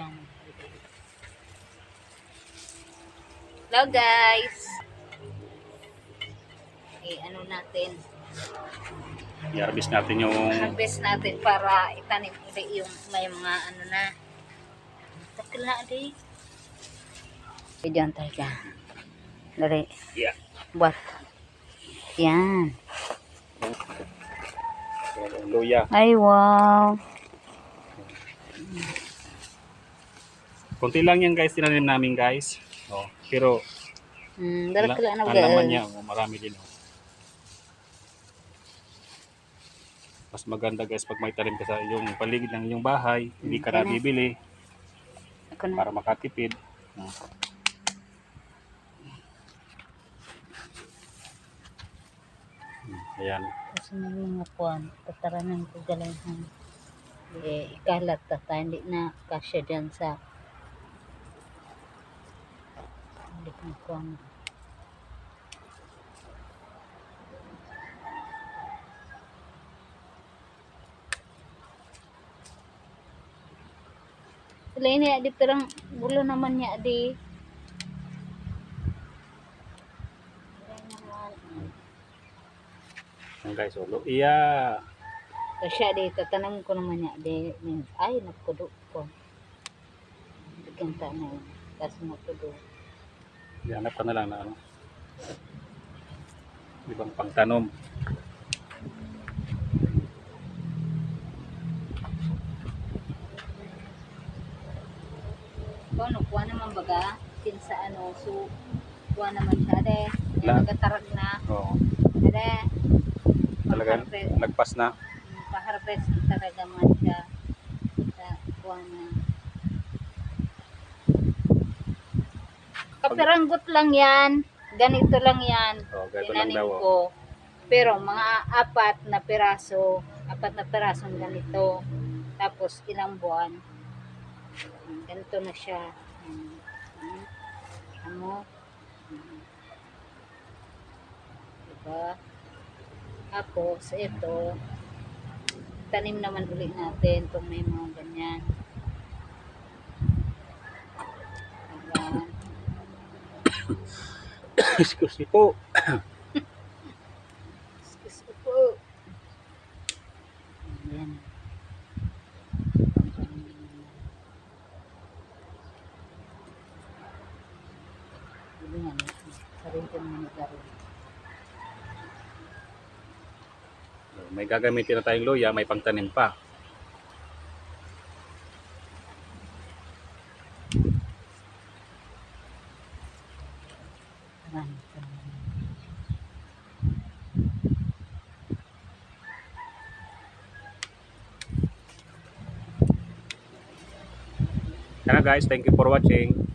Yan. Hello guys. Eh, ano natin? I-harvest natin yung Harvest natin para itanim ulit yung may mga ano na. Takil na di. Okay, dyan tayo dyan. Dari. yeah. Buat. Yan. luya. Ay, wow. Konti lang yan guys, tinanim namin guys. Oh, pero Hmm, wala- darakila na ang laman niya, oh, marami din. Oh. Mas maganda guys pag may tanim ka sa yung paligid ng iyong bahay, hindi ka na na. bibili Ako na. para makatipid. Oh. Hmm, Ayan. Kasi may mga puwan, tataranan ko galayhan. Eh, ikalat tata, hindi na kasya dyan sa hindi na puwan. Sila ini di perang bulo naman niya di. Ayan naman. Ayan guys, oh, luya. Kasi di tatanong ko naman niya di means ay nakudo ko. Bigyan ta na yun. Kasi nakudo. Hanap ka na lang na ano. Ibang pangtanom. Ko no kuha naman baga kinsa ano so kuha naman siya de. Nagatarag na. Oo. De. Talagang nagpas na. Paharvest na talaga man siya. Sa kuha na. Kapiranggot lang yan. Ganito lang yan. Oh, ganito lang daw. oh. ko. Pero mga apat na piraso, apat na pirasong ganito. Tapos ilang buwan. Ganito na siya. Ano? Diba? Ako, sa ito, tanim naman ulit natin kung may mga ganyan. Excuse me po. Excuse me po. Ayan. Sarili ko naman nagkaroon. May gagamitin na tayong luya, may pangtanim pa. Kaya guys, thank you for watching.